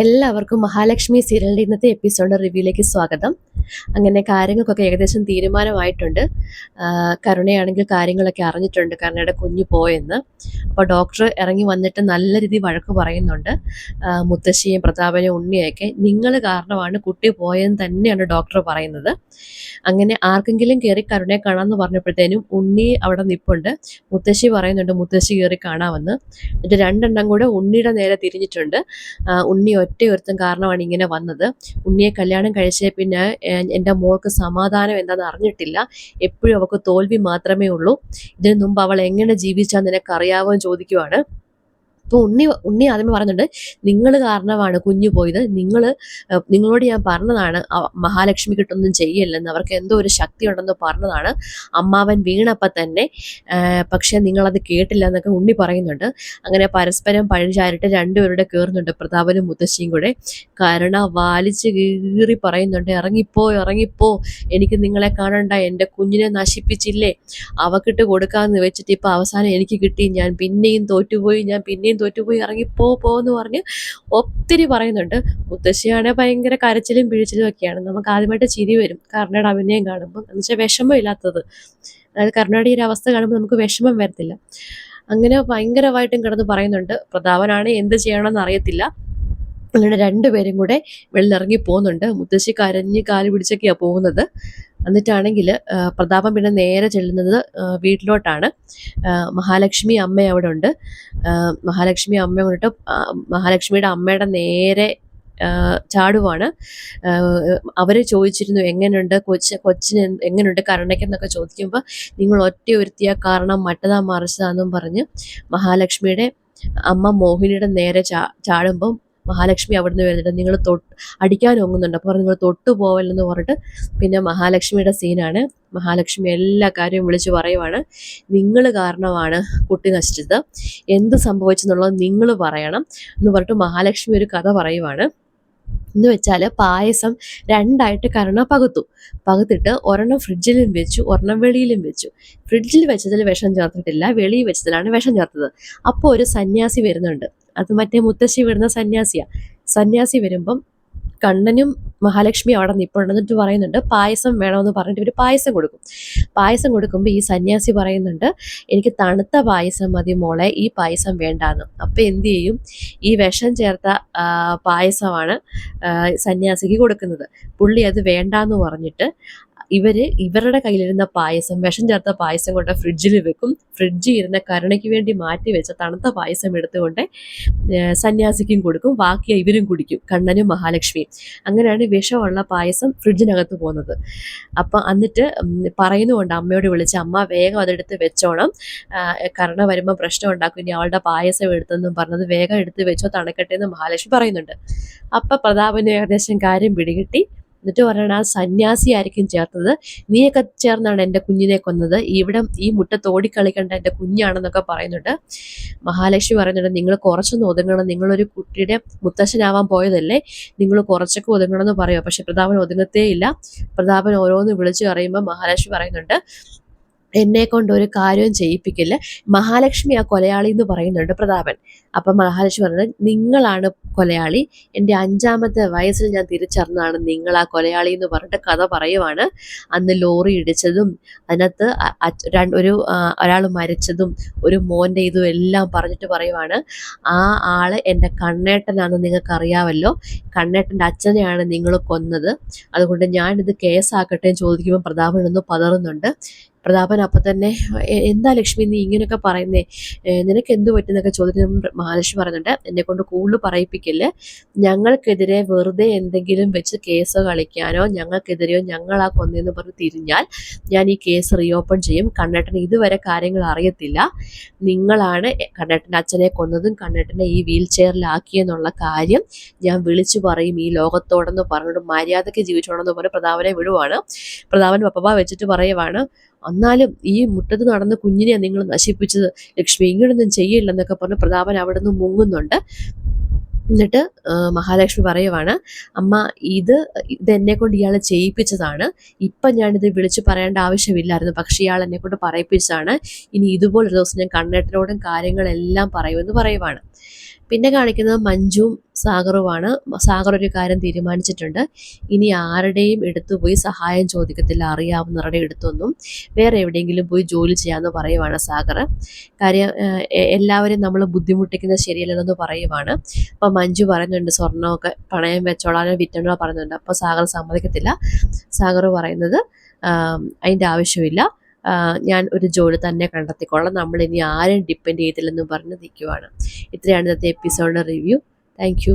എല്ലാവർക്കും മഹാലക്ഷ്മി സീരിയലിന്റെ ഇന്നത്തെ എപ്പിസോഡ് റിവ്യൂയിലേക്ക് സ്വാഗതം. അങ്ങനെ കാര്യങ്ങൾക്കൊക്കെ ഏകദേശം തീരുമാനമായിട്ടുണ്ട്. കരുണയാണെങ്കിൽ കാര്യങ്ങളൊക്കെ അറിഞ്ഞിട്ടുണ്ട് കരുണയുടെ കുഞ്ഞു പോയെന്ന്. അപ്പോൾ ഡോക്ടർ ഇറങ്ങി വന്നിട്ട് നല്ല രീതിയിൽ വഴക്ക് പറയുന്നുണ്ട്. മുത്തശ്ശിയും പ്രതാപനെയും ഉണ്ണിയൊക്കെ നിങ്ങൾ കാരണമാണ് കുട്ടി പോയെന്ന് തന്നെയാണ് ഡോക്ടർ പറയുന്നത്. അങ്ങനെ ആർക്കെങ്കിലും കയറി കരുണയെ കാണാമെന്ന് പറഞ്ഞപ്പോഴത്തേനും ഉണ്ണി അവിടെ നിപ്പുണ്ട്. മുത്തശ്ശി പറയുന്നുണ്ട് മുത്തശ്ശി കയറി കാണാമെന്ന്. എന്നിട്ട് രണ്ടെണ്ണം കൂടെ ഉണ്ണിയുടെ നേരെ തിരിഞ്ഞിട്ടുണ്ട്. ഉണ്ണി ഒറ്റയൊരുത്തൻ കാരണമാണ് ഇങ്ങനെ വന്നത്. ഉണ്ണിയെ കല്യാണം കഴിച്ചേ പിന്നെ എന്റെ മോൾക്ക് സമാധാനം എന്താണെന്ന് അറിഞ്ഞിട്ടില്ല. എപ്പോഴും അവൾക്ക് തോൽവി മാത്രമേ ഉള്ളൂ. ഇതിനു മുമ്പ് അവൾ എങ്ങനെ ജീവിച്ചാൽ നിനക്കറിയാവോ എന്ന് ചോദിക്കുവാണ്. അപ്പോൾ ഉണ്ണി ഉണ്ണി ആദ്യമേ പറഞ്ഞിട്ടുണ്ട് നിങ്ങൾ കാരണമാണ് കുഞ്ഞു പോയത്. നിങ്ങൾ നിങ്ങളോട് ഞാൻ പറഞ്ഞതാണ് മഹാലക്ഷ്മി കിട്ടൊന്നും ചെയ്യില്ലെന്ന്. അവർക്ക് എന്തോ ഒരു ശക്തി ഉണ്ടെന്ന് പറഞ്ഞതാണ്. അമ്മാവൻ വീണപ്പോൾ തന്നെ പക്ഷേ നിങ്ങളത് കേട്ടില്ല എന്നൊക്കെ ഉണ്ണി പറയുന്നുണ്ട്. അങ്ങനെ പരസ്പരം പഴിചാരിട്ട് രണ്ടുപേരുടെ കയറുന്നുണ്ട് പ്രതാപനും മുത്തശ്ശിയും കൂടെ. കരുണ വാലിച്ച് കീറി പറയുന്നുണ്ട് ഇറങ്ങിപ്പോ ഇറങ്ങിപ്പോ. എനിക്ക് നിങ്ങളെ കാണണ്ട. എന്റെ കുഞ്ഞിനെ നശിപ്പിച്ചില്ലേ. അവക്കിട്ട് കൊടുക്കാമെന്ന് വെച്ചിട്ട് ഇപ്പം അവസാനം എനിക്ക് കിട്ടി. ഞാൻ പിന്നെയും തോറ്റുപോയി. ഞാൻ പിന്നെയും തോറ്റുപോയി പോ എന്ന് പറഞ്ഞ് ഒത്തിരി പറയുന്നുണ്ട്. മുത്തശ്ശിയാണെങ്കിൽ ഭയങ്കര കരച്ചിലും പിഴിച്ചിലും ഒക്കെയാണ്. നമുക്ക് ആദ്യമായിട്ട് ചിരി വരും കർണയുടെ അഭിനയം കാണുമ്പോൾ എന്ന് വെച്ചാൽ വിഷമം ഇല്ലാത്തത്. അതായത് കർണയുടെ ഈ ഒരു അവസ്ഥ കാണുമ്പോൾ നമുക്ക് വിഷമം വരത്തില്ല. അങ്ങനെ ഭയങ്കരമായിട്ടും കിടന്ന് പറയുന്നുണ്ട്. പ്രതാപനാണ് എന്ത് ചെയ്യണമെന്ന് അറിയത്തില്ല. അങ്ങനെ രണ്ടുപേരും കൂടെ വെള്ളിറങ്ങി പോകുന്നുണ്ട്. മുത്തശ്ശി കരഞ്ഞ് കാൽ പിടിച്ചൊക്കെയാണ് പോകുന്നത്. എന്നിട്ടാണെങ്കിൽ പ്രതാപം പിന്നെ നേരെ ചെല്ലുന്നത് വീട്ടിലോട്ടാണ്. മഹാലക്ഷ്മി അമ്മ അവിടെ ഉണ്ട്. മഹാലക്ഷ്മി അമ്മ കൊണ്ടിട്ട് മഹാലക്ഷ്മിയുടെ അമ്മയുടെ നേരെ ചാടുവാണ്. അവരെ ചോദിച്ചിരുന്നു എങ്ങനെയുണ്ട് കൊച്ച് കൊച്ചിന് എങ്ങനെയുണ്ട് കരുണയ്ക്കെന്നൊക്കെ ചോദിക്കുമ്പോൾ നിങ്ങൾ ഒറ്റ ഒരുത്തിയ കാരണം മറ്റതാ മറിച്ചതാന്നും പറഞ്ഞ് മഹാലക്ഷ്മിയുടെ അമ്മ മോഹിനിയുടെ നേരെ ചാ ചാടുമ്പം മഹാലക്ഷ്മി അവിടുന്ന് വരുന്നുണ്ട്. നിങ്ങൾ തൊട്ട് അടിക്കാൻ ഒങ്ങുന്നുണ്ട്. അപ്പോൾ നിങ്ങൾ തൊട്ടു പോവല്ലെന്ന് പറഞ്ഞിട്ട് പിന്നെ മഹാലക്ഷ്മിയുടെ സീനാണ്. മഹാലക്ഷ്മി എല്ലാ കാര്യവും വിളിച്ച് പറയുവാണ്. നിങ്ങൾ കാരണമാണ് കുട്ടി നശിച്ചത്. എന്ത് സംഭവിച്ചെന്നുള്ളത് നിങ്ങൾ പറയണം എന്ന് പറഞ്ഞിട്ട് മഹാലക്ഷ്മി ഒരു കഥ പറയുവാണ്. എന്ന് വെച്ചാൽ പായസം രണ്ടായിട്ട് കരണ പകുത്തു. പകുത്തിട്ട് ഒരെണ്ണം ഫ്രിഡ്ജിലും വെച്ചു ഒരെണ്ണം വെളിയിലും വെച്ചു. ഫ്രിഡ്ജിൽ വെച്ചതിൽ വിഷം ചേർത്തിട്ടില്ല വെളിയിൽ വെച്ചതിലാണ് വിഷം ചേർത്തത്. അപ്പോൾ ഒരു സന്യാസി വരുന്നുണ്ട്. അത് മറ്റേ മുത്തശ്ശി വരുന്ന സന്യാസിയാണ് സന്യാസി വരുമ്പം കണ്ണനും മഹാലക്ഷ്മി അവിടെ നിൽപ്പുണ്ട് പറയുന്നുണ്ട് പായസം വേണമെന്ന് പറഞ്ഞിട്ട് ഇവർ പായസം കൊടുക്കും. പായസം കൊടുക്കുമ്പോൾ ഈ സന്യാസി പറയുന്നുണ്ട് എനിക്ക് തണുത്ത പായസം മതി മോളെ ഈ പായസം വേണ്ടാന്ന്. അപ്പം എന്തു ചെയ്യും? ഈ വിഷം ചേർത്ത പായസമാണ് സന്യാസിക്ക് കൊടുക്കുന്നത്. പുള്ളി അത് വേണ്ടാന്ന് പറഞ്ഞിട്ട് ഇവർ ഇവരുടെ കയ്യിലിരുന്ന പായസം വിഷം ചേർത്ത പായസം കൊണ്ട് ഫ്രിഡ്ജിൽ വെക്കും. ഫ്രിഡ്ജിൽ ഇരുന്ന കരുണയ്ക്ക് വേണ്ടി മാറ്റി വെച്ച തണുത്ത പായസം എടുത്തുകൊണ്ട് സന്യാസിക്കും കൊടുക്കും. ബാക്കി ഇവരും കുടിക്കും കണ്ണനും മഹാലക്ഷ്മിയും. അങ്ങനെയാണ് വിഷമുള്ള പായസം ഫ്രിഡ്ജിനകത്ത് പോകുന്നത്. അപ്പം എന്നിട്ട് പറയുന്നുകൊണ്ട് അമ്മയോട് വിളിച്ച് അമ്മ വേഗം അതെടുത്ത് വെച്ചോണം. കരുണ വരുമ്പോൾ പ്രശ്നം ഉണ്ടാക്കും. ഇനി അവളുടെ പായസം എടുത്തെന്നും പറഞ്ഞത് വേഗം എടുത്ത് വെച്ചോ തണുക്കട്ടെ എന്ന് മഹാലക്ഷ്മി പറയുന്നുണ്ട്. അപ്പം പ്രതാപന് ഏകദേശം കാര്യം പിടികിട്ടി. എന്നിട്ട് പറയണ ആ സന്യാസി ആയിരിക്കും ചേർത്തത്. നീയൊക്കെ ചേർന്നാണ് എന്റെ കുഞ്ഞിനെ കൊന്നത്. ഇവിടെ ഈ മുട്ട ഓടിക്കളിക്കേണ്ട എന്റെ കുഞ്ഞാണെന്നൊക്കെ പറയുന്നുണ്ട്. മഹാലക്ഷ്മി പറയുന്നുണ്ട് നിങ്ങൾ കുറച്ചൊന്ന് ഒതുങ്ങണം. നിങ്ങളൊരു കുട്ടിയുടെ മുത്തശ്ശനാവാൻ പോയതല്ലേ? നിങ്ങൾ കുറച്ചൊക്കെ ഒതുങ്ങണം എന്ന് പറയുക പക്ഷെ പ്രതാപൻ ഒതുങ്ങത്തേ ഇല്ല. പ്രതാപൻ ഓരോന്ന് വിളിച്ചു പറയുമ്പോൾ മഹാലക്ഷ്മി പറയുന്നുണ്ട് എന്നെ കൊണ്ട് ഒരു കാര്യവും ചെയ്യിപ്പിക്കില്ല മഹാലക്ഷ്മി ആ കൊലയാളി എന്ന് പറയുന്നുണ്ട് പ്രതാപൻ. അപ്പം മഹാലക്ഷ്മി പറഞ്ഞത് നിങ്ങളാണ് കൊലയാളി. എന്റെ അഞ്ചാമത്തെ വയസ്സിൽ ഞാൻ തിരിച്ചറിഞ്ഞതാണ് നിങ്ങൾ ആ കൊലയാളി എന്ന് പറഞ്ഞിട്ട് കഥ പറയുവാണ്. അന്ന് ലോറി ഇടിച്ചതും അതിനകത്ത് ഒരു ഒരാൾ മരിച്ചതും ഒരു മോന്റെ ഇതും എല്ലാം പറഞ്ഞിട്ട് പറയുവാണ്. ആ ആൾ എന്റെ കണ്ണേട്ടനാണെന്ന് നിങ്ങൾക്ക് അറിയാമല്ലോ കണ്ണേട്ടന്റെ അച്ഛനെയാണ് നിങ്ങൾ കൊന്നത്. അതുകൊണ്ട് ഞാനിത് കേസാക്കട്ടെ ചോദിക്കുമ്പോൾ പ്രതാപൻ ഒന്ന് പതറുന്നുണ്ട്. പ്രതാപൻ അപ്പം തന്നെ എന്താ ലക്ഷ്മി നീ ഇങ്ങനെയൊക്കെ പറയുന്നേ? നിനക്ക് എന്ത് പറ്റുന്നൊക്കെ ചോദിച്ചു മഹാലക്ഷ്മി പറയുന്നുണ്ട്. എന്നെ കൊണ്ട് കൂടുതൽ പറയിപ്പിക്കില്ല. ഞങ്ങൾക്കെതിരെ വെറുതെ എന്തെങ്കിലും വെച്ച് കേസ് കളിക്കാനോ ഞങ്ങൾക്കെതിരെയോ ഞങ്ങളാ കൊന്നെന്ന് പറഞ്ഞ് തിരിഞ്ഞാൽ ഞാൻ ഈ കേസ് റീഓപ്പൺ ചെയ്യും. കണ്ണേട്ടൻ ഇതുവരെ കാര്യങ്ങൾ അറിയത്തില്ല. നിങ്ങളാണ് കണ്ണേട്ടന്റെ അച്ഛനെ കൊന്നതും കണ്ണേട്ടനെ ഈ വീൽ ചെയറിലാക്കിയെന്നുള്ള കാര്യം ഞാൻ വിളിച്ചു പറയും. ഈ ലോകത്തോടെന്ന് പറഞ്ഞിട്ട് മര്യാദയ്ക്ക് ജീവിച്ചോണെന്ന് പറഞ്ഞ് പ്രതാപനെ വിടുവാണ്. പ്രതാപൻ പപ്പ വെച്ചിട്ട് പറയുവാണ്. എന്നാലും ഈ മുറ്റത്ത് നടന്ന കുഞ്ഞിനെ നിങ്ങൾ നശിപ്പിച്ചത് ലക്ഷ്മി ഇങ്ങനൊന്നും ചെയ്യില്ലെന്നൊക്കെ പറഞ്ഞ് പ്രതാപൻ അവിടെ നിന്ന് മുങ്ങുന്നുണ്ട്. എന്നിട്ട് മഹാലക്ഷ്മി പറയുവാണ് അമ്മ ഇത് ഇതെന്നെ കൊണ്ട് ഇയാൾ ചെയ്യിപ്പിച്ചതാണ്. ഇപ്പം ഞാനിത് വിളിച്ചു പറയേണ്ട ആവശ്യമില്ലായിരുന്നു. പക്ഷെ ഇയാൾ എന്നെ കൊണ്ട് പറയിപ്പിച്ചതാണ്. ഇനി ഇതുപോലൊരു ദിവസം ഞാൻ കണ്ണേട്ടനോടും കാര്യങ്ങളെല്ലാം പറയുമെന്ന് പറയുവാണ്. പിന്നെ കാണിക്കുന്നത് മഞ്ജുവും സാഗറുമാണ്. സാഗർ ഒരു കാര്യം തീരുമാനിച്ചിട്ടുണ്ട്. ഇനി ആരുടെയും എടുത്തു പോയി സഹായം ചോദിക്കത്തില്ല. അറിയാവുന്നവരുടെ അടുത്തൊന്നും. വേറെ എവിടെയെങ്കിലും പോയി ജോലി ചെയ്യാമെന്ന് പറയുവാണ് സാഗർ. കാര്യം എല്ലാവരും എല്ലാവരെയും നമ്മൾ ബുദ്ധിമുട്ടിക്കുന്നത് ശരിയല്ലെന്ന് പറയുവാണ്. അപ്പോൾ മഞ്ജു പറയുന്നുണ്ട് സ്വർണമൊക്കെ പണയം വെച്ചോളാനോ വിറ്റണോ പറയുന്നുണ്ട് അപ്പോൾ സാഗർ സമ്മതിക്കത്തില്ല. സാഗർ പറയുന്നത് അതിന്റെ ആവശ്യമില്ല. ഞാൻ ഒരു ജോലി തന്നെ കണ്ടെത്തിക്കോളാം. നമ്മൾ ഇനി ആരും ഡിപ്പെൻഡ് ചെയ്തില്ലെന്ന് പറഞ്ഞ് നിൽക്കുവാണ് ഇത്രയാണ് ഇന്നത്തെ എപ്പിസോഡിന്റെ റിവ്യൂ താങ്ക്